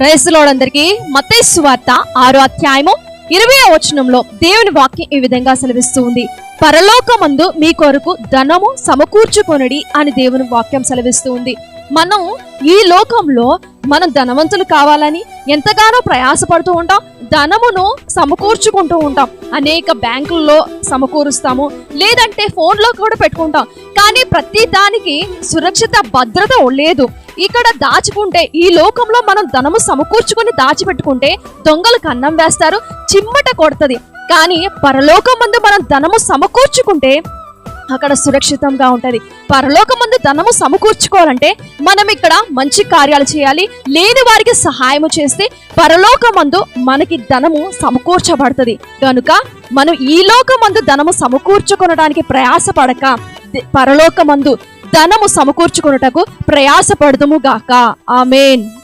క్రైస్తవులందరికీ మత్తయి వార్త ఆరో అధ్యాయము ఇరవై వచనంలో దేవుని వాక్యం ఈ విధంగా సెలవిస్తూ ఉంది. పరలోకమందు మీ కొరకు ధనము సమకూర్చుకొనడి అని దేవుని వాక్యం సెలవిస్తూ ఉంది. మనం ఈ లోకంలో మనం ధనవంతులు కావాలని ఎంతగానో ప్రయాసపడుతూ ఉంటాం ధనమును సమకూర్చుకుంటూ ఉంటాం. అనేక బ్యాంకుల్లో సమకూరుస్తాము లేదంటే ఫోన్లో కూడా పెట్టుకుంటాం. కానీ ప్రతి దానికి సురక్షిత భద్రత లేదు. ఇక్కడ దాచుకుంటే ఈ లోకంలో మనం ధనము సమకూర్చుకుని దాచిపెట్టుకుంటే దొంగలు కన్నం వేస్తారు చిమ్మట కొడుతుంది. కానీ పరలోకం ముందు మనం ధనము సమకూర్చుకుంటే అక్కడ సురక్షితంగా ఉంటుంది. పరలోక మందు ధనము సమకూర్చుకోవాలంటే మనం ఇక్కడ మంచి కార్యాలు చేయాలి. లేని వారికి సహాయము చేస్తే పరలోకమందు మనకి ధనము సమకూర్చబడుతుంది. కనుక మనం ఈ లోకమందు ధనము సమకూర్చుకొనడానికి ప్రయాసపడక పరలోక పరలోకమందు ధనము సమకూర్చుకొనుటకు ప్రయాసపడదుము గాక. ఆమెన్.